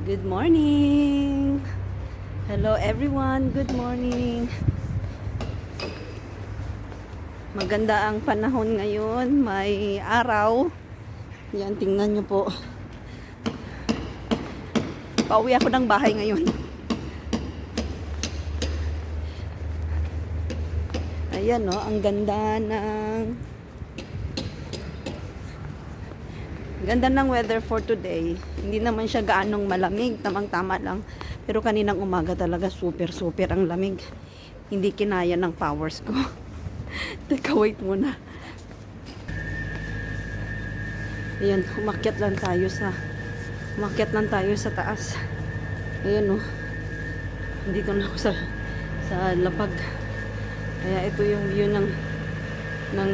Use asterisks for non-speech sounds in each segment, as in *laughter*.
Good morning! Hello everyone, good morning! Maganda ang panahon ngayon, may araw. Yan, tingnan nyo po. Pauwi ako ng bahay ngayon. Ayan no, ang ganda ng Ganda ng weather for today. Hindi naman siya gaanong malamig, tamang-tama lang. Pero kaninang umaga talaga super super ang lamig. Hindi kinaya ng powers ko. *laughs* Teka, wait muna. Ayan, umakyat lang tayo sa umakyat lang tayo sa taas. Ayan oh. Dito na ako sa sa lapag. Kaya ito yung view ng ng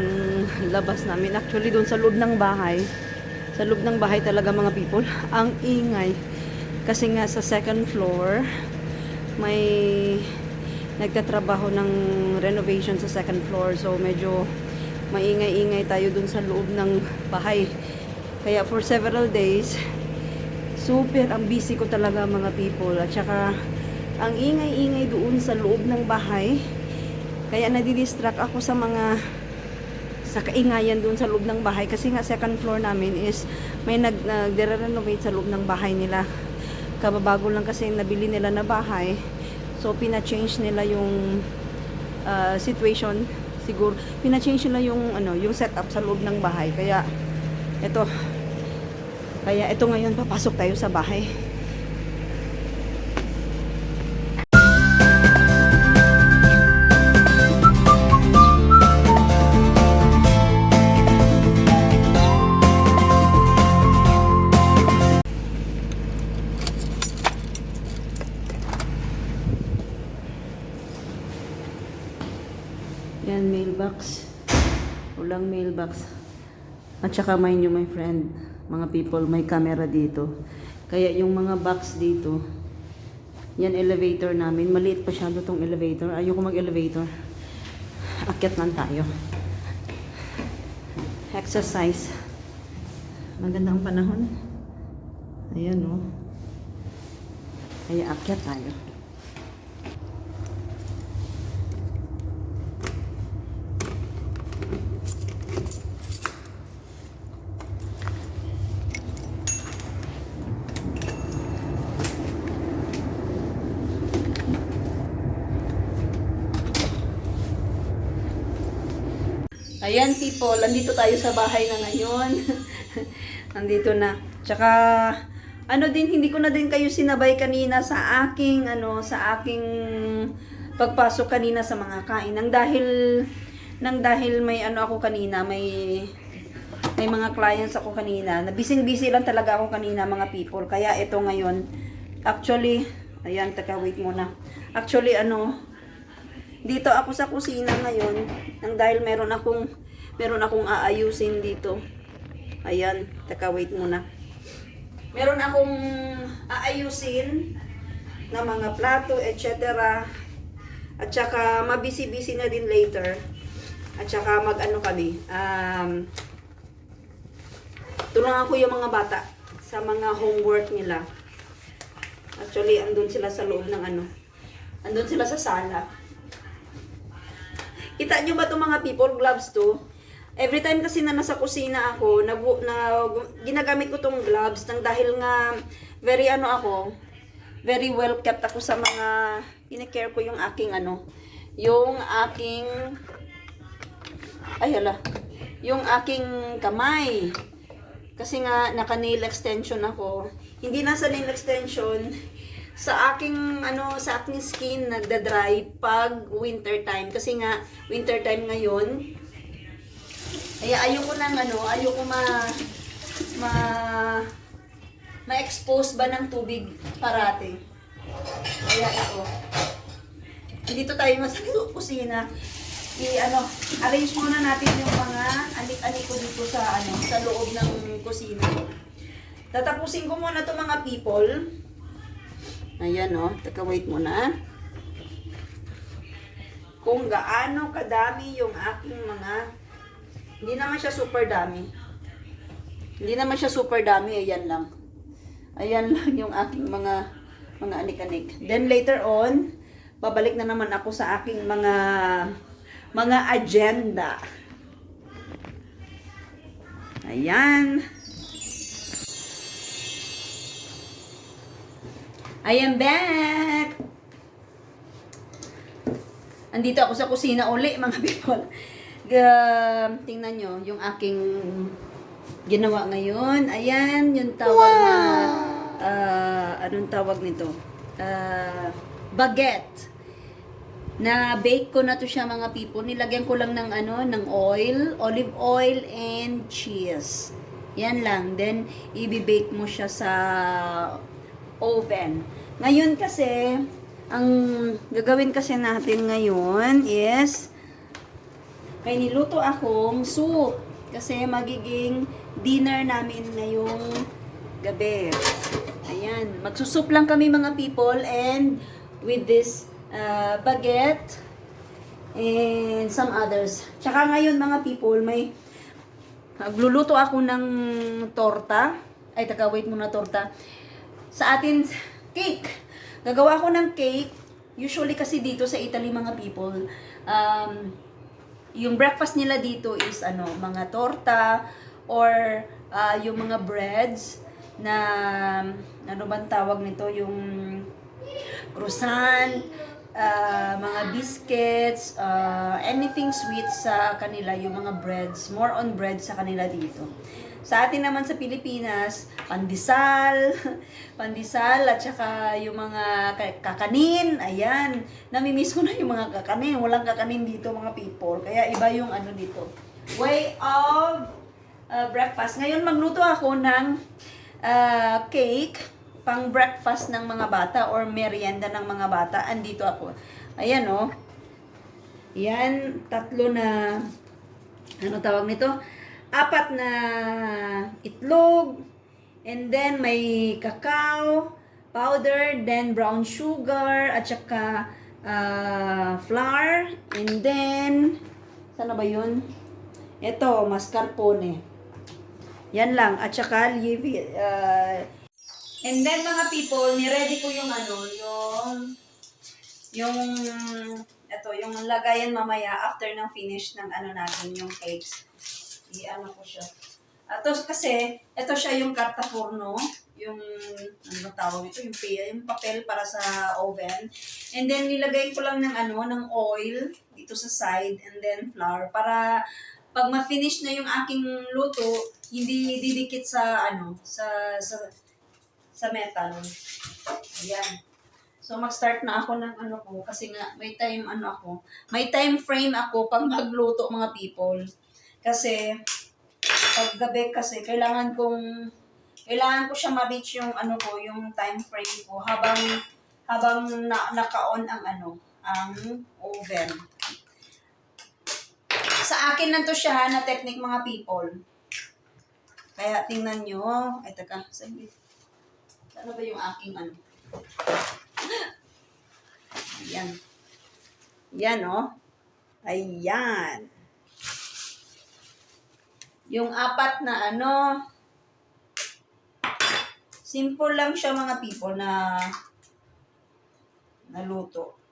labas namin. Actually, doon sa loob ng bahay, sa loob ng bahay talaga mga people, *laughs* ang ingay. Kasi nga sa second floor, may nagtatrabaho ng renovation sa second floor. So medyo maingay-ingay tayo dun sa loob ng bahay. Kaya for several days, super ang busy ko talaga mga people. At saka ang ingay-ingay doon sa loob ng bahay. Kaya nadidistract ako sa mga sa kaingayan doon sa loob ng bahay kasi nga second floor namin is may nag nagre-renovate sa loob ng bahay nila. Kababago lang kasi nabili nila na bahay. So pina-change nila yung uh, situation siguro pina-change nila yung ano yung setup sa loob ng bahay. Kaya ito kaya ito ngayon papasok tayo sa bahay. At saka mind you, my friend, mga people, may camera dito. Kaya yung mga box dito, yan elevator namin. Maliit pa siya tong elevator. Ayoko mag-elevator. Akyat lang tayo. Exercise. Magandang panahon. Ayan, oh. Kaya akyat tayo. Ayan people, andito tayo sa bahay na ngayon. *laughs* andito na. Tsaka ano din hindi ko na din kayo sinabay kanina sa aking ano sa aking pagpasok kanina sa mga kain nang dahil nang dahil may ano ako kanina may may mga clients ako kanina na busy busy lang talaga ako kanina mga people kaya ito ngayon actually ayan taka wait muna actually ano dito ako sa kusina ngayon nang dahil meron akong meron akong aayusin dito. Ayan taka wait muna. Meron akong aayusin na mga plato etc at saka mabisi-busy na din later. At saka mag ano kami um, tulungan ko yung mga bata sa mga homework nila. Actually andun sila sa loob ng ano andun sila sa sala. Kita nyo ba itong mga people gloves to? Every time kasi na nasa kusina ako, na, na ginagamit ko tong gloves nang dahil nga very ano ako, very well kept ako sa mga inecare ko yung aking ano, yung aking ay hala, yung aking kamay. Kasi nga naka nail extension ako. Hindi na sa nail extension, sa aking ano sa aking skin nagda-dry pag winter time kasi nga winter time ngayon kaya ayoko nang ano ayoko ma ma ma-expose ba ng tubig parate kaya ito dito tayo mas *laughs* kusina i ano arrange muna natin yung mga anik-anik ko dito sa ano sa loob ng kusina tatapusin ko muna to mga people Ayan. Oh. Teka, wait muna. Kung gaano kadami yung aking mga... Hindi naman siya super dami. Hindi naman siya super dami. Ayan lang. Ayan *laughs* lang yung aking mga mga anik-anik. Then later on, babalik na naman ako sa aking mga mga agenda. Ayan. I am back! Andito ako sa kusina uli, mga *laughs* people. Ga- tingnan nyo, yung aking ginawa ngayon. Ayan, yung tawag na, ah, anong tawag nito? Ah, baguette. Na bake ko na to siya mga people. Nilagyan ko lang ng ano, ng oil, olive oil and cheese. Yan lang. Then, i-bake mo siya sa oven. Ngayon kasi, ang gagawin kasi natin ngayon is, may niluto akong soup. Kasi magiging dinner namin ngayong gabi. Ayan. Magsusup lang kami mga people and with this uh, baguette and some others. Tsaka ngayon mga people, may Nagluluto ako ng torta. Ay, taka, wait muna torta. Sa atin, cake. Gagawa ako ng cake. Usually kasi dito sa Italy mga people, um, yung breakfast nila dito is ano, mga torta or ah, yung mga breads na ano bang tawag nito, yung croissant, ah, mga biscuits, ah, anything sweet sa kanila, yung mga breads, more on bread sa kanila dito. Sa atin naman sa Pilipinas, pandesal, *laughs* pandesal at saka yung mga ka- kakanin, ayan. Namimiss ko na yung mga kakanin. Walang kakanin dito mga people. Kaya iba yung ano dito. Way of uh, breakfast. Ngayon magluto ako ng uh, cake pang breakfast ng mga bata or merienda ng mga bata. Andito ako. Ayan oh. Yan, tatlo na ano tawag nito? Apat na itlog. And then may cacao powder, then brown sugar, at saka ah, flour. And then, sana ba yun? Ito, mascarpone. Yan lang. At saka, livi- ah, and then mga people, ni-ready ko yung ano, yung, yung, ito, yung lagayan mamaya after ng finish ng ano natin, yung cakes. I-ano ko siya. Ito kasi, ito siya yung karta forno, yung, ano ba tawag ito, yung, yung papel para sa oven. And then, nilagay ko lang ng ano, ng oil dito sa side, and then flour, para pag ma-finish na yung aking luto, hindi didikit sa, ano, sa, sa, sa metal. Ayan. So, mag-start na ako ng ano ko, kasi nga, may time, ano ako, may time frame ako pag magluto, mga people. Kasi, pag gabi kasi, kailangan kong, kailangan ko siya ma-reach yung ano ko, yung time frame ko, habang, habang na, naka-on ang ano, ang oven. Sa akin lang to siya, na technique mga people. Kaya tingnan nyo, ay taka, saglit. Ano ba yung aking ano? Ayan. Yan, oh. Ayan. Yung apat na ano, simple lang siya mga people na naluto.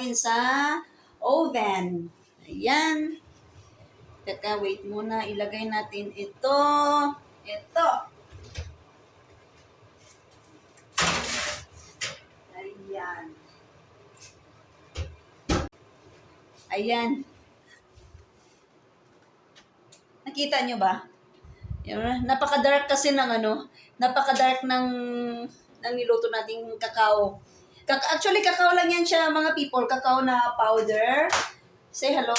Natin sa oven. Ayan. Teka, wait muna. Ilagay natin ito. Ito. Ayan. Ayan. Nakita nyo ba? Napaka-dark kasi ng ano, napaka-dark ng ng niluto nating kakao. Kak actually, kakao lang yan siya, mga people. Kakao na powder. Say hello.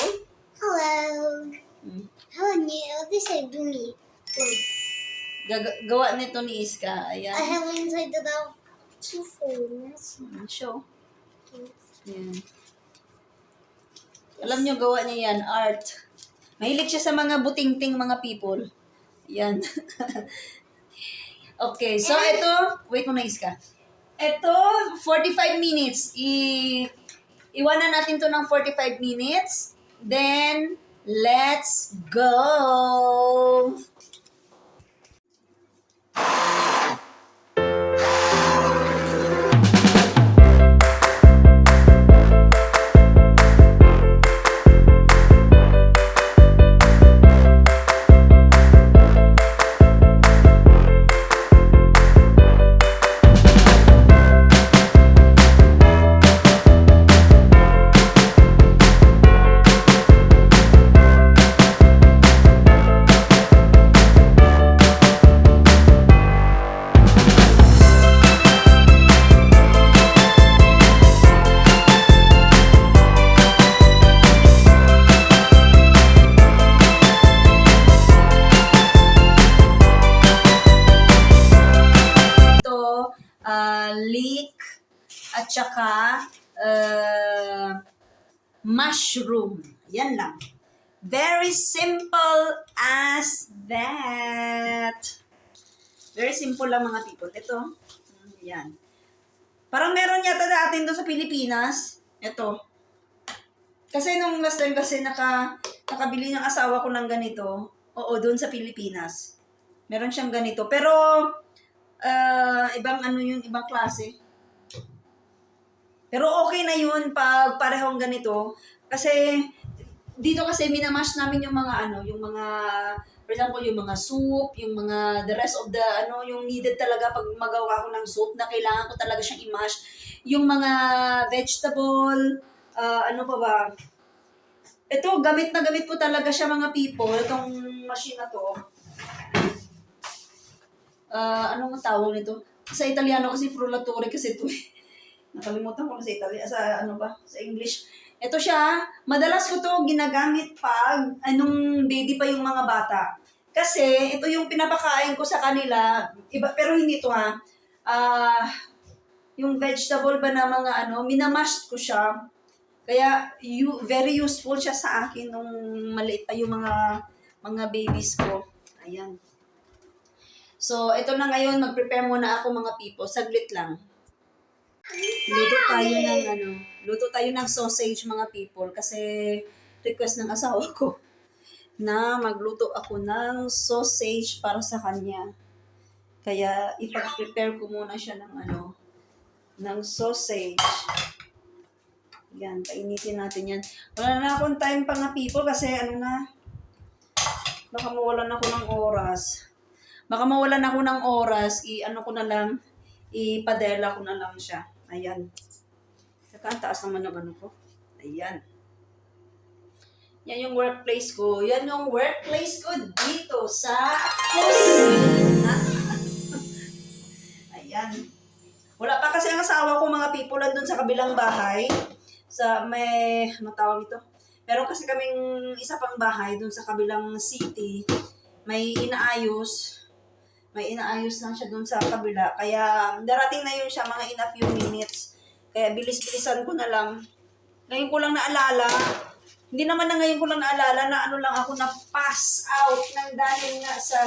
Hello. Mm. How are you? This is Bumi. Gag- gawa nito ni Iska. I Ayan. have inside about two phones. Mm, Show. Ayan. Alam nyo, gawa niya yan, art. Mahilig siya sa mga butingting mga people. Yan. *laughs* okay, so ito, wait mo na Iska. Ito, 45 minutes. I iwanan natin to ng 45 minutes. Then, let's go! Saka uh, mushroom. Yan lang. Very simple as that. Very simple lang mga people. Ito, yan. Parang meron yata natin doon sa Pilipinas. Ito. Kasi nung last time kasi naka, nakabili ng asawa ko ng ganito. Oo, doon sa Pilipinas. Meron siyang ganito. Pero, ah, ibang ano yun, ibang klase. Pero okay na yun pag parehong ganito. Kasi, dito kasi minamash namin yung mga ano, yung mga, for example, yung mga soup, yung mga, the rest of the, ano, yung needed talaga pag magawa ko ng soup na kailangan ko talaga siyang i-mash. Yung mga vegetable, ah, ano pa ba, ito, gamit na gamit po talaga siya mga people, itong machine na to. Ah, ano ang tawag nito? Sa Italiano kasi frullatore kasi ito eh. Nakalimutan ko na sa Italiano, sa ano ba, sa English. Ito siya, madalas ko to ginagamit pag anong baby pa yung mga bata. Kasi ito yung pinapakain ko sa kanila, iba, pero hindi to ha. Ah, yung vegetable ba na mga ano, minamash ko siya. Kaya you, very useful siya sa akin nung maliit pa yung mga mga babies ko. Ayan. So, ito na ngayon, mag-prepare muna ako mga people. Saglit lang. Luto tayo ng ano, luto tayo ng sausage mga people kasi request ng asawa ko *laughs* na magluto ako ng sausage para sa kanya. Kaya ipag-prepare ko muna siya ng ano, ng sausage. Yan, painitin natin yan. Wala na akong time pa nga people kasi ano na, baka mawalan ako ng oras. Baka mawalan ako ng oras, i-ano ko na lang, ipadela ko na lang siya. Ayan. Saka ang taas naman ng ano ko. Ayan. Yan yung workplace ko. Yan yung workplace ko dito sa kusina. *laughs* Ayan. Wala pa kasi ang asawa ko mga people doon sa kabilang bahay. Sa may, ano tawag ito? Meron kasi kaming isa pang bahay doon sa kabilang city. May inaayos. May inaayos lang siya doon sa kabila. Kaya darating na yun siya mga in a few minutes. Kaya bilis-bilisan ko na lang. Ngayon ko lang naalala. Hindi naman na ngayon ko lang naalala na ano lang ako na pass out ng dahil nga sa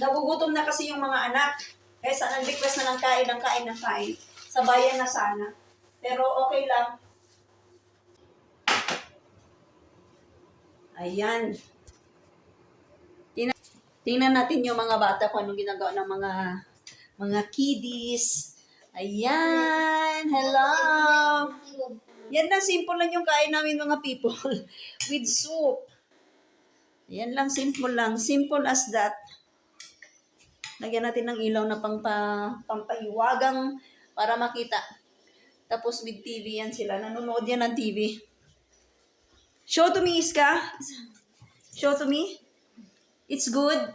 nagugutom na kasi yung mga anak. Kaya sa nag-request na ng kain, ng kain, ng kain. Sa bayan na sana. Pero okay lang. Ayan. Tingnan, natin yung mga bata kung anong ginagawa ng mga mga kiddies. Ayan, hello. Yan lang, simple lang yung kain namin mga people. *laughs* With soup. Yan lang, simple lang. Simple as that. Lagyan natin ng ilaw na pangpa, pampahiwagang para makita. Tapos with TV yan sila. Nanonood yan ng TV. Show to me, Iska. Show to me. It's good.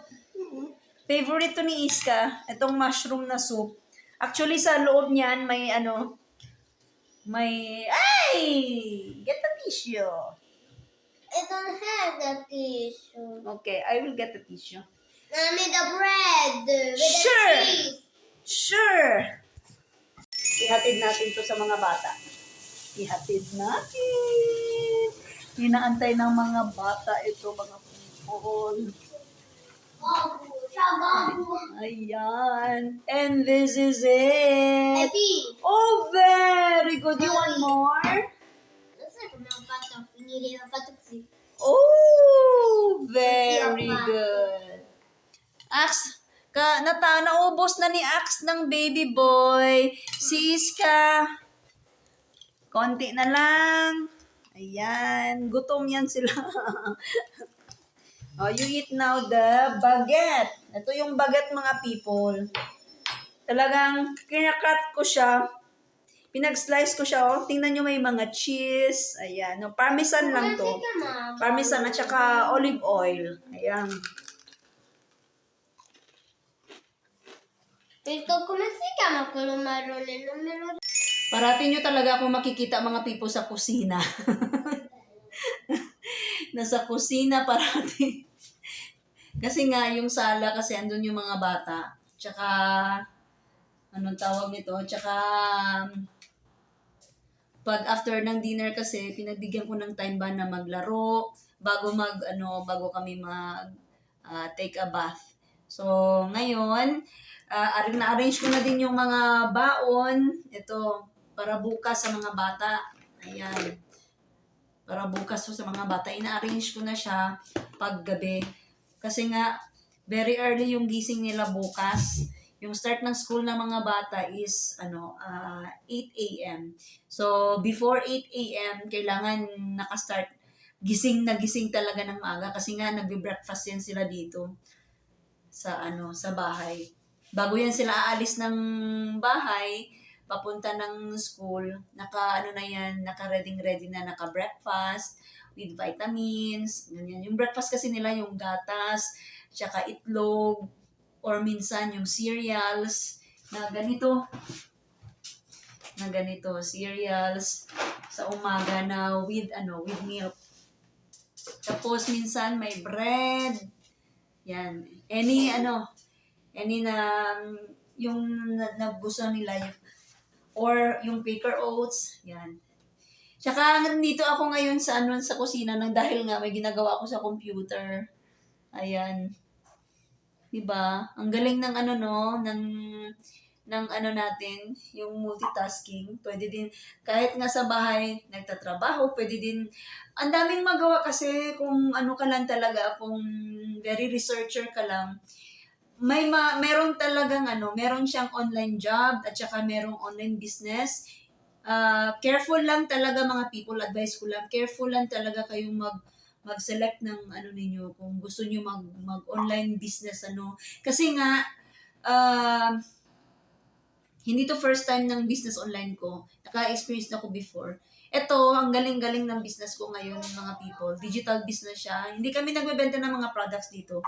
Favorite to ni Iska, itong mushroom na soup. Actually, sa loob niyan, may ano, may, ay! Get the tissue. I don't have the tissue. Okay, I will get the tissue. I made the bread with Sure. the cheese. Sure! Ihatid natin to sa mga bata. Ihatid natin. Inaantay ng mga bata ito, mga people. Ayan. And this is it. Oh, very good. You want more? Oh, very good. Ax, ka, nata, naubos na ni Ax ng baby boy. Si Iska. Konti na lang. Ayan, gutom yan sila. *laughs* oh, you eat now the baguette. Ito yung baguette mga people. Talagang kinakat ko siya. Pinag-slice ko siya. Oh. Tingnan nyo may mga cheese. Ayan. No, parmesan lang to. Parmesan at saka olive oil. Ayan. Parating nyo talaga akong makikita mga pipo sa kusina. *laughs* Nasa kusina parating. Kasi nga, yung sala kasi andun yung mga bata. Tsaka, anong tawag nito? Tsaka, pag after ng dinner kasi, pinagbigyan ko ng time ba na maglaro bago mag, ano, bago kami mag ah, take a bath. So, ngayon, uh, na-arrange ko na din yung mga baon. Ito, para bukas sa mga bata. Ayan. Para bukas to sa mga bata. Ina-arrange ko na siya paggabi. Kasi nga, very early yung gising nila bukas. Yung start ng school ng mga bata is ano ah, 8 a.m. So, before 8 a.m., kailangan nakastart gising na gising talaga ng maaga kasi nga nagbe-breakfast yan sila dito sa ano sa bahay. Bago yan sila aalis ng bahay, papunta ng school, naka ano na yan, naka ready ready na naka breakfast with vitamins, ganyan. Yung breakfast kasi nila yung gatas, tsaka itlog, or minsan yung cereals na ganito. Na ganito cereals sa umaga na with ano with milk. Tapos minsan may bread. Yan. Any ano any na yung na- nagusto nila yung, or yung Quaker oats. Yan Tsaka nandito ako ngayon sa ano sa kusina nang dahil nga may ginagawa ako sa computer. Ayan. 'Di ba? Ang galing ng ano no, ng ng ano natin, yung multitasking. Pwede din kahit nga sa bahay nagtatrabaho, pwede din ang daming magawa kasi kung ano ka lang talaga, kung very researcher ka lang, may ma meron talagang ano, meron siyang online job at saka merong online business. Ah, careful lang talaga mga people, advice ko lang, careful lang talaga kayong mag mag-select ng ano ninyo kung gusto niyo mag mag-online business ano. Kasi nga ah, hindi to first time ng business online ko. Naka-experience na ko before. Ito, ang galing-galing ng business ko ngayon, mga people. Digital business siya. Hindi kami nagbebenta ng mga products dito.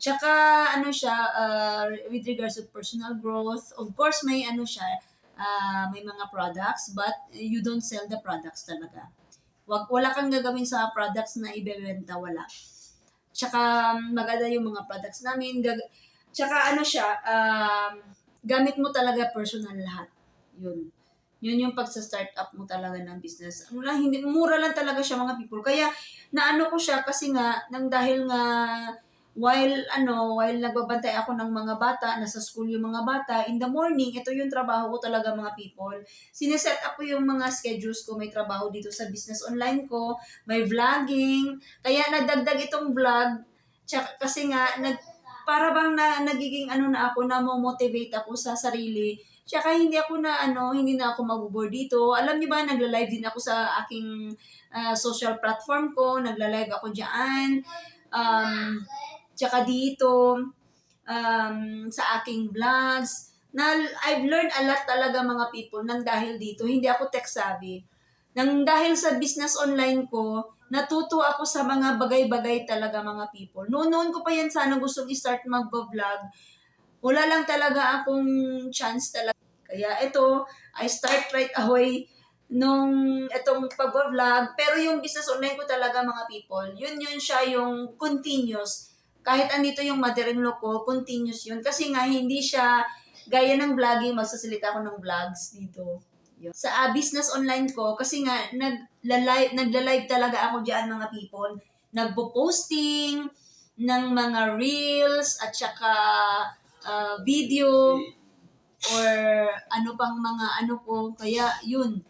Tsaka, ano siya, uh, with regards to personal growth, of course, may ano siya, uh, may mga products, but you don't sell the products talaga. Wag, wala kang gagawin sa products na ibebenta, wala. Tsaka, maganda yung mga products namin. Gag- tsaka, ano siya, um, gamit mo talaga personal lahat. Yun. Yun yung pagsa-start up mo talaga ng business. Ano lang, hindi, mura lang talaga siya mga people. Kaya, naano ko siya kasi nga, nang dahil nga, while ano, while nagbabantay ako ng mga bata, nasa school yung mga bata, in the morning, ito yung trabaho ko talaga mga people. Sineset up ko yung mga schedules ko, may trabaho dito sa business online ko, may vlogging, kaya nadagdag itong vlog, tsaka, kasi nga, nag, para bang na, nagiging ano na ako, na motivate ako sa sarili. Tsaka hindi ako na ano, hindi na ako mabubor dito. Alam niyo ba, nagla-live din ako sa aking ah, social platform ko. Nagla-live ako diyan. Um, tsaka dito, um, sa aking vlogs. Na, I've learned a lot talaga mga people nang dahil dito. Hindi ako tech savvy. Nang dahil sa business online ko, natuto ako sa mga bagay-bagay talaga mga people. Noon-noon ko pa yan sana gustong i-start mag-vlog. Wala lang talaga akong chance talaga. Kaya ito, I start right away nung itong pag-vlog. Pero yung business online ko talaga mga people, yun yun siya yung continuous. Kahit andito yung mother-in-law ko, continuous yun. Kasi nga hindi siya gaya ng vlogging, magsasalita ako ng vlogs dito. Yun. Sa ah, business online ko, kasi nga, nagla-live, nagla-live talaga ako diyan mga people. Nagpo-posting ng mga reels at saka ah, video or ano pang mga ano ko. Kaya yun.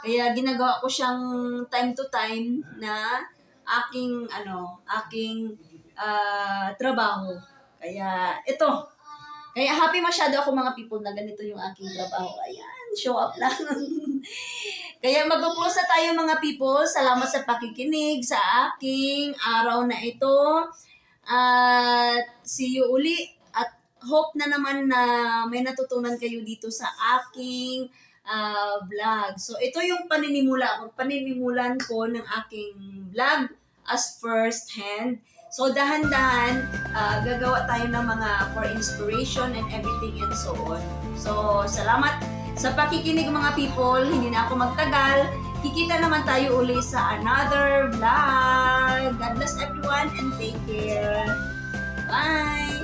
Kaya ginagawa ko siyang time to time na aking ano, aking ah, trabaho. Kaya ito, kaya happy masyado ako mga people na ganito yung aking trabaho. Ayan, show up lang. *laughs* Kaya mag-close na tayo mga people. Salamat sa pakikinig sa aking araw na ito. At see you uli. At hope na naman na may natutunan kayo dito sa aking ah, vlog. So ito yung paninimula, paninimulan ko ng aking vlog as first hand. So dahan-dahan, ah, gagawa tayo ng mga for inspiration and everything and so on. So salamat sa pakikinig mga people. Hindi na ako magtagal. Kikita naman tayo uli sa another vlog. God bless everyone and take care. Bye!